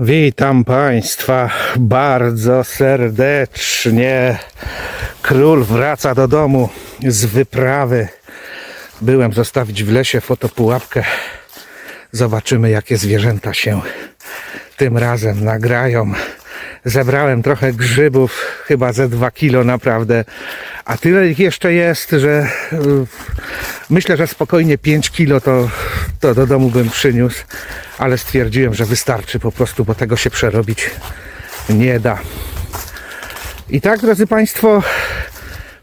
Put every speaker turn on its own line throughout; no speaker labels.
Witam Państwa bardzo serdecznie. Król wraca do domu z wyprawy. Byłem zostawić w lesie fotopułapkę. Zobaczymy, jakie zwierzęta się tym razem nagrają. Zebrałem trochę grzybów, chyba ze 2 kilo naprawdę, a tyle ich jeszcze jest, że y, myślę, że spokojnie 5 kilo to, to do domu bym przyniósł, ale stwierdziłem, że wystarczy po prostu, bo tego się przerobić nie da. I tak, drodzy Państwo,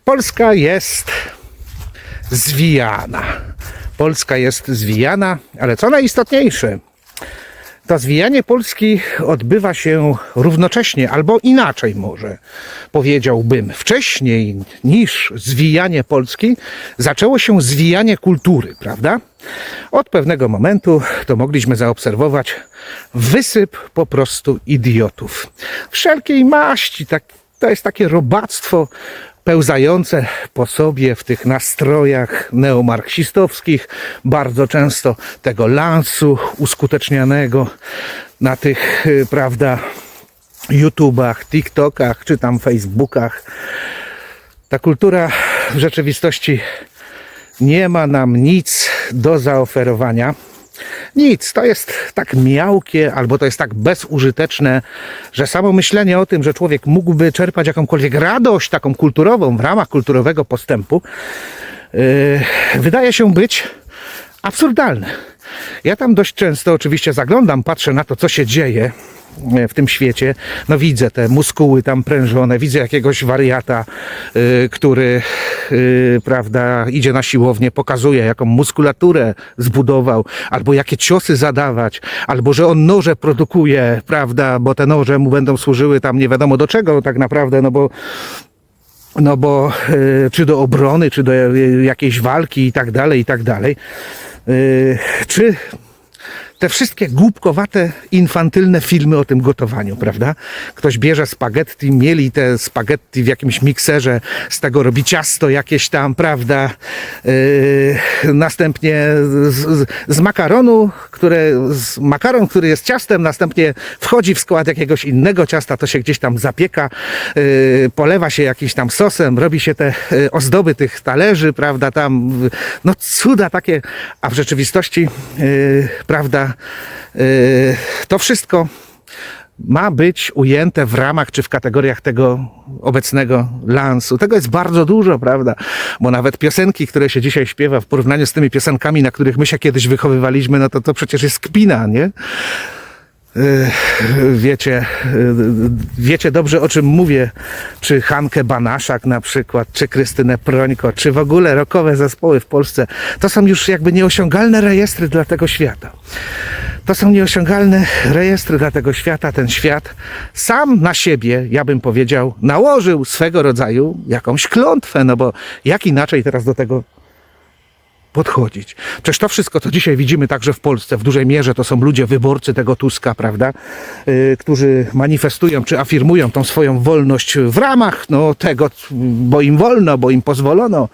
Polska jest zwijana. Polska jest zwijana, ale co najistotniejsze, zwijanie Polski odbywa się równocześnie, albo inaczej może powiedziałbym. Wcześniej niż zwijanie Polski zaczęło się zwijanie kultury, prawda? Od pewnego momentu to mogliśmy zaobserwować wysyp po prostu idiotów. Wszelkiej maści, tak, to jest takie robactwo pełzające po sobie w tych nastrojach neomarksistowskich, bardzo często tego lansu uskutecznianego na tych, y, prawda, YouTubach, TikTokach czy tam Facebookach. Ta kultura w rzeczywistości nie ma nam nic do zaoferowania. Nic, to jest tak miałkie, albo to jest tak bezużyteczne, że samo myślenie o tym, że człowiek mógłby czerpać jakąkolwiek radość taką kulturową w ramach kulturowego postępu, yy, wydaje się być absurdalne. Ja tam dość często oczywiście zaglądam, patrzę na to, co się dzieje w tym świecie. No widzę te muskuły tam prężone, widzę jakiegoś wariata, y, który, y, prawda, idzie na siłownię, pokazuje, jaką muskulaturę zbudował, albo jakie ciosy zadawać, albo że on noże produkuje, prawda, bo te noże mu będą służyły tam nie wiadomo do czego tak naprawdę, no bo no bo czy do obrony, czy do jakiejś walki i tak dalej, i tak dalej. Czy te wszystkie głupkowate, infantylne filmy o tym gotowaniu, prawda? Ktoś bierze spaghetti, mieli te spaghetti w jakimś mikserze, z tego robi ciasto jakieś tam, prawda? Yy, następnie z, z, z makaronu, które, z makaron, który jest ciastem, następnie wchodzi w skład jakiegoś innego ciasta, to się gdzieś tam zapieka, yy, polewa się jakimś tam sosem, robi się te yy, ozdoby tych talerzy, prawda? Tam, no cuda takie, a w rzeczywistości, yy, prawda? Yy, to wszystko ma być ujęte w ramach czy w kategoriach tego obecnego lansu. Tego jest bardzo dużo, prawda? Bo nawet piosenki, które się dzisiaj śpiewa w porównaniu z tymi piosenkami, na których my się kiedyś wychowywaliśmy, no to to przecież jest kpina, nie? Yy, Wiecie, yy, wiecie dobrze o czym mówię, czy Hankę Banaszak na przykład, czy Krystynę Prońko, czy w ogóle rokowe zespoły w Polsce. To są już jakby nieosiągalne rejestry dla tego świata. To są nieosiągalne rejestry dla tego świata. Ten świat sam na siebie, ja bym powiedział, nałożył swego rodzaju jakąś klątwę, no bo jak inaczej teraz do tego podchodzić. Przecież to wszystko, co dzisiaj widzimy także w Polsce, w dużej mierze to są ludzie, wyborcy tego Tuska, prawda, yy, którzy manifestują czy afirmują tą swoją wolność w ramach no, tego, bo im wolno, bo im pozwolono.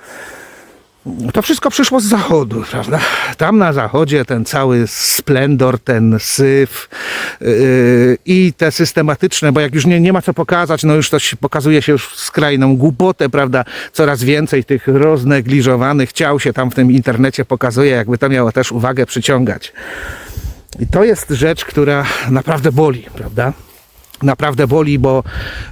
To wszystko przyszło z zachodu, prawda? Tam na zachodzie ten cały splendor, ten syf yy, i te systematyczne, bo jak już nie, nie ma co pokazać, no już to się, pokazuje się już skrajną głupotę, prawda? Coraz więcej tych roznegliżowanych ciał się tam w tym internecie pokazuje, jakby to miało też uwagę przyciągać. I to jest rzecz, która naprawdę boli, prawda? Naprawdę boli, bo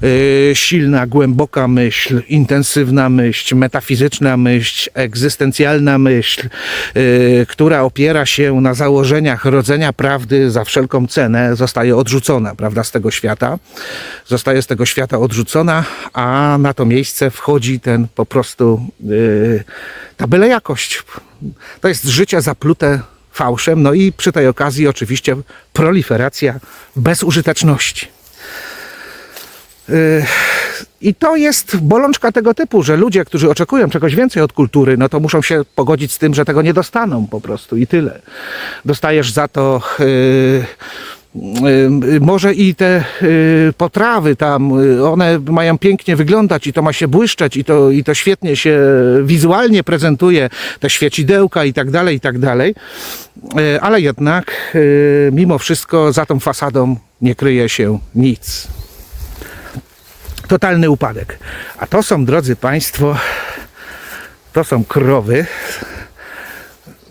y, silna, głęboka myśl, intensywna myśl, metafizyczna myśl, egzystencjalna myśl, y, która opiera się na założeniach rodzenia prawdy za wszelką cenę, zostaje odrzucona, prawda, z tego świata. Zostaje z tego świata odrzucona, a na to miejsce wchodzi ten po prostu y, ta byle jakość. To jest życie zaplute fałszem, no i przy tej okazji oczywiście proliferacja bezużyteczności. I to jest bolączka tego typu, że ludzie, którzy oczekują czegoś więcej od kultury, no to muszą się pogodzić z tym, że tego nie dostaną po prostu i tyle. Dostajesz za to. Yy, yy, może i te potrawy tam, one mają pięknie wyglądać i to ma się błyszczeć i to, i to świetnie się wizualnie prezentuje, te świecidełka i tak dalej, i tak dalej. Ale jednak mimo wszystko za tą fasadą nie kryje się nic. Totalny upadek. A to są, drodzy Państwo, to są krowy.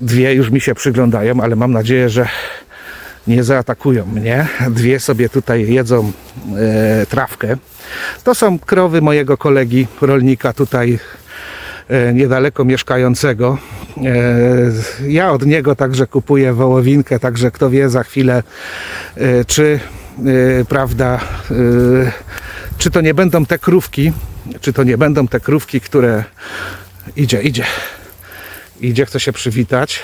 Dwie już mi się przyglądają, ale mam nadzieję, że nie zaatakują mnie. Dwie sobie tutaj jedzą e, trawkę. To są krowy mojego kolegi rolnika tutaj e, niedaleko mieszkającego. E, ja od niego także kupuję wołowinkę, także kto wie za chwilę, e, czy e, prawda, e, czy to nie będą te krówki, czy to nie będą te krówki, które idzie, idzie, idzie, chce się przywitać.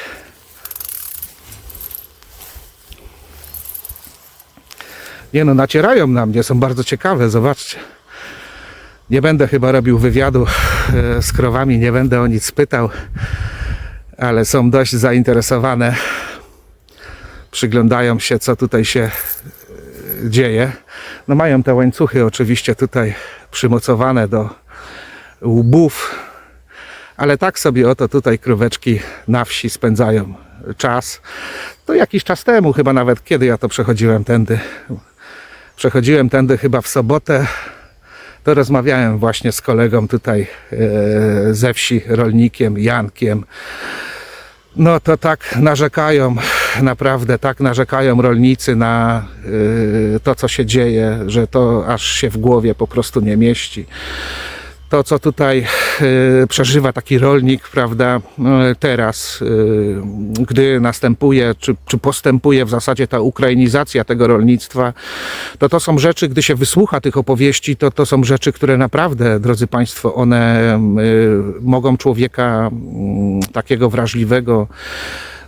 Nie no, nacierają na mnie, są bardzo ciekawe, zobaczcie. Nie będę chyba robił wywiadu e, z krowami, nie będę o nic pytał, ale są dość zainteresowane. Przyglądają się, co tutaj się dzieje. No mają te łańcuchy oczywiście tutaj przymocowane do łbów, ale tak sobie oto tutaj króweczki na wsi spędzają czas. To jakiś czas temu, chyba nawet kiedy ja to przechodziłem tędy. Przechodziłem tędy chyba w sobotę. To rozmawiałem właśnie z kolegą tutaj e, ze wsi, rolnikiem Jankiem. No to tak narzekają, naprawdę tak narzekają rolnicy na y, to, co się dzieje, że to aż się w głowie po prostu nie mieści. To, co tutaj y, przeżywa taki rolnik, prawda, y, teraz, gdy następuje, czy, czy postępuje w zasadzie ta ukrainizacja tego rolnictwa, to to są rzeczy, gdy się wysłucha tych opowieści, to to są rzeczy, które naprawdę, drodzy Państwo, one mogą człowieka y, takiego wrażliwego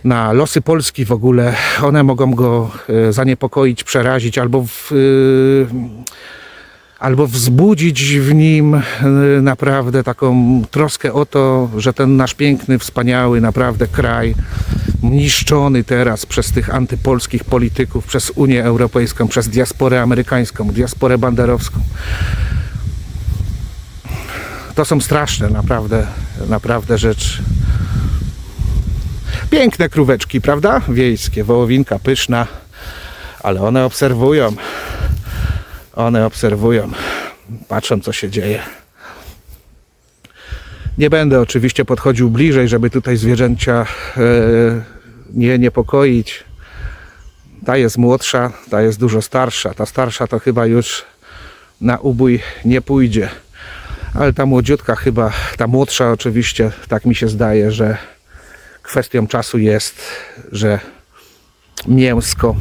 na losy Polski w ogóle, one mogą go y, zaniepokoić, przerazić albo w, y, albo wzbudzić w nim y, naprawdę taką troskę o to, że ten nasz piękny, wspaniały naprawdę kraj, niszczony teraz przez tych antypolskich polityków, przez Unię Europejską, przez diasporę amerykańską, diasporę banderowską. To są straszne naprawdę, naprawdę rzeczy. Piękne króweczki, prawda? Wiejskie, wołowinka pyszna, ale one obserwują. One obserwują, patrzą co się dzieje. Nie będę oczywiście podchodził bliżej, żeby tutaj zwierzęcia e, nie niepokoić. Ta jest młodsza, ta jest dużo starsza. Ta starsza to chyba już na ubój nie pójdzie. Ale ta młodziutka chyba, ta młodsza oczywiście, tak mi się zdaje, że kwestią czasu jest, że mięsko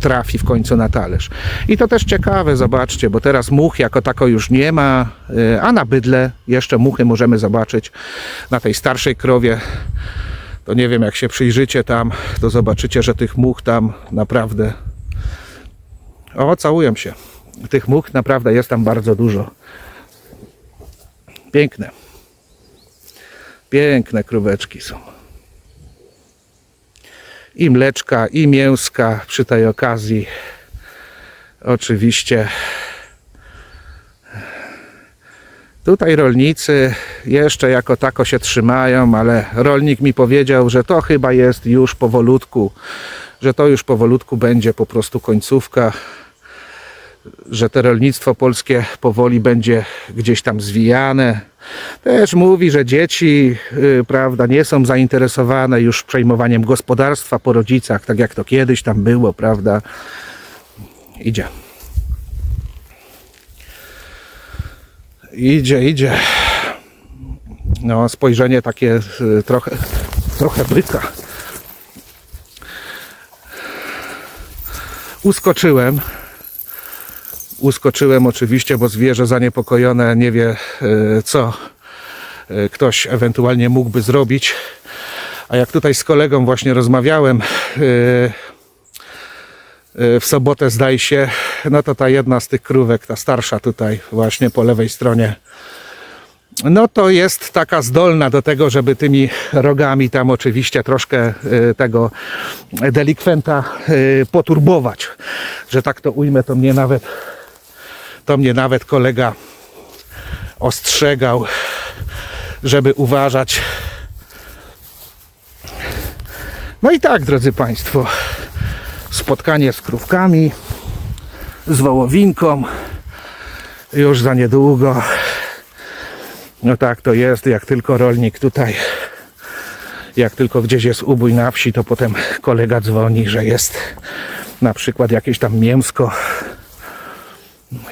trafi w końcu na talerz. I to też ciekawe, zobaczcie, bo teraz much jako tako już nie ma, y, a na bydle jeszcze muchy możemy zobaczyć na tej starszej krowie. To nie wiem, jak się przyjrzycie tam, to zobaczycie, że tych much tam naprawdę. O, całują się. Tych much naprawdę jest tam bardzo dużo. Piękne. Piękne króweczki są i mleczka, i mięska przy tej okazji. Oczywiście tutaj rolnicy jeszcze jako tako się trzymają, ale rolnik mi powiedział, że to chyba jest już powolutku, że to już powolutku będzie po prostu końcówka, że to rolnictwo polskie powoli będzie gdzieś tam zwijane. Też mówi, że dzieci, y, prawda, nie są zainteresowane już przejmowaniem gospodarstwa po rodzicach, tak jak to kiedyś tam było, prawda. Idzie. Idzie, idzie. No, spojrzenie takie y, trochę, trochę byka. Uskoczyłem. Uskoczyłem oczywiście, bo zwierzę zaniepokojone nie wie e, co e, ktoś ewentualnie mógłby zrobić. A jak tutaj z kolegą właśnie rozmawiałem e, w sobotę zdaje się, no to ta jedna z tych krówek, ta starsza tutaj właśnie po lewej stronie, no to jest taka zdolna do tego, żeby tymi rogami tam oczywiście troszkę tego delikwenta poturbować. Że tak to ujmę, to mnie nawet to mnie nawet kolega ostrzegał, żeby uważać. No i tak, drodzy Państwo, spotkanie z krówkami z wołowinką. Już za niedługo. No tak to jest, jak tylko rolnik tutaj, jak tylko gdzieś jest ubój na wsi, to potem kolega dzwoni, że jest na przykład jakieś tam mięsko,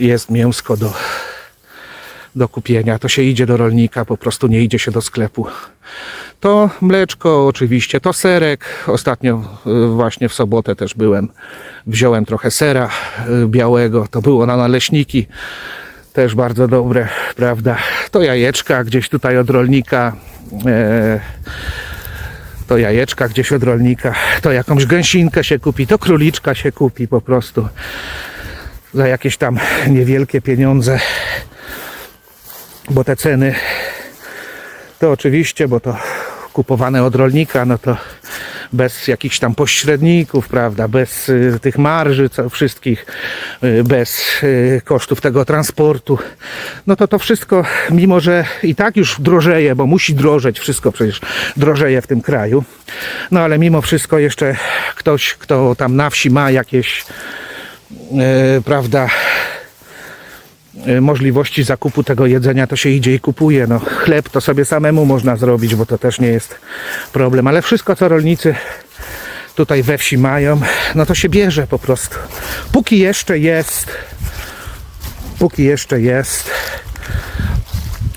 jest mięsko do, do kupienia, to się idzie do rolnika, po prostu nie idzie się do sklepu. To mleczko oczywiście, to serek. Ostatnio y, właśnie w sobotę też byłem. Wziąłem trochę sera y, białego, to było na naleśniki. Też bardzo dobre, prawda? To jajeczka gdzieś tutaj od rolnika. E, to jajeczka gdzieś od rolnika. To jakąś gęsinkę się kupi, to króliczka się kupi po prostu. Za jakieś tam niewielkie pieniądze. Bo te ceny to oczywiście, bo to kupowane od rolnika, no to bez jakichś tam pośredników, prawda, bez y, tych marży wszystkich, y, bez y, kosztów tego transportu, no to to wszystko, mimo że i tak już drożeje, bo musi drożeć, wszystko przecież drożeje w tym kraju, no ale mimo wszystko jeszcze ktoś, kto tam na wsi ma jakieś, prawda, y, możliwości zakupu tego jedzenia, to się idzie i kupuje. No, chleb to sobie samemu można zrobić, bo to też nie jest problem, ale wszystko, co rolnicy tutaj we wsi mają, no to się bierze po prostu. Póki jeszcze jest, póki jeszcze jest.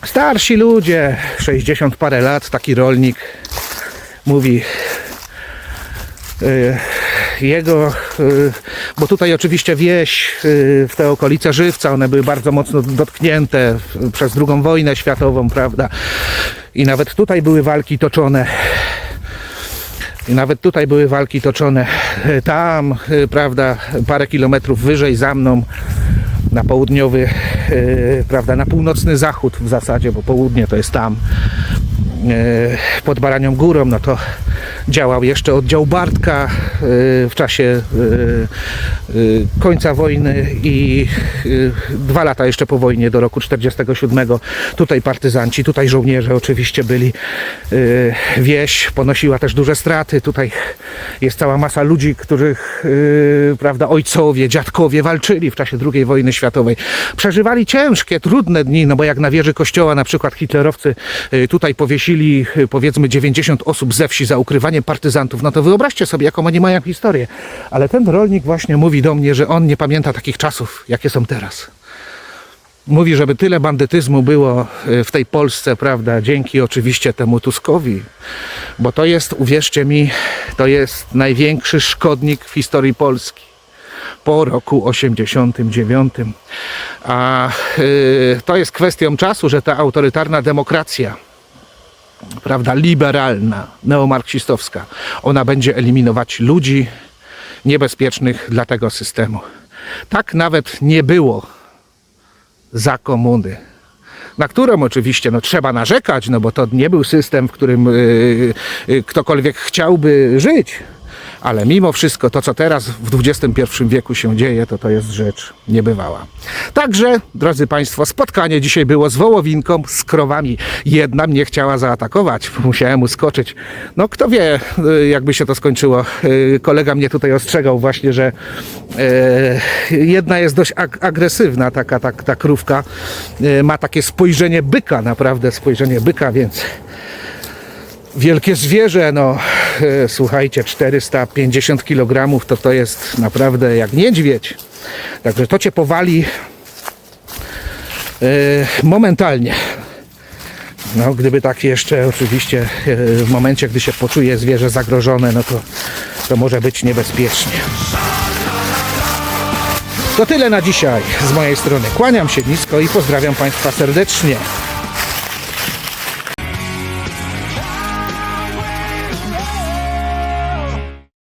Starsi ludzie, 60 parę lat, taki rolnik mówi, y, jego, y, bo tutaj oczywiście wieś y, w te okolice Żywca, one były bardzo mocno dotknięte przez drugą wojnę światową, prawda? I nawet tutaj były walki toczone. I nawet tutaj były walki toczone. Tam, y, prawda, parę kilometrów wyżej za mną, na południowy, prawda, na północny zachód w zasadzie, bo południe to jest tam, pod Baranią Górą, no to działał jeszcze oddział Bartka y, w czasie y, końca wojny i dwa lata jeszcze po wojnie, do roku 47. Tutaj partyzanci, tutaj żołnierze oczywiście byli. Wieś ponosiła też duże straty. Tutaj jest cała masa ludzi, których prawda, ojcowie, dziadkowie walczyli w czasie II wojny światowej. Przeżywali ciężkie, trudne dni, no bo jak na wieży kościoła na przykład hitlerowcy tutaj powiesili y, powiedzmy 90 osób ze wsi za ukrywanie partyzantów, no to wyobraźcie sobie, jaką oni mają historię. Ale ten rolnik właśnie mówi do mnie, że on nie pamięta takich czasów, jakie są teraz. Mówi, żeby tyle bandytyzmu było y, w tej Polsce, prawda, dzięki oczywiście temu Tuskowi, bo to jest, uwierzcie mi, to jest największy szkodnik w historii Polski po roku 89. A y, to jest kwestią czasu, że ta autorytarna demokracja, prawda, liberalna, neomarksistowska, ona będzie eliminować ludzi niebezpiecznych dla tego systemu. Tak nawet nie było za komuny. Na którą oczywiście no, trzeba narzekać, no bo to nie był system, w którym y, y, ktokolwiek chciałby żyć. Ale mimo wszystko to, co teraz w XXI wieku się dzieje, to to jest rzecz niebywała. Także, drodzy Państwo, spotkanie dzisiaj było z wołowinką, z krowami. Jedna mnie chciała zaatakować, musiałem uskoczyć. No kto wie, y, jakby się to skończyło. Y, Kolega mnie tutaj ostrzegał właśnie, że e, jedna jest dość ag- agresywna, taka tak, ta krówka. Ma takie spojrzenie byka, naprawdę spojrzenie byka, więc wielkie zwierzę, no słuchajcie, 450 kg to to jest naprawdę jak niedźwiedź. Także to cię powali e, momentalnie. No, gdyby tak jeszcze oczywiście e, w momencie, gdy się poczuje zwierzę zagrożone, no to, to może być niebezpiecznie. To tyle na dzisiaj z mojej strony. Kłaniam się nisko i pozdrawiam Państwa serdecznie.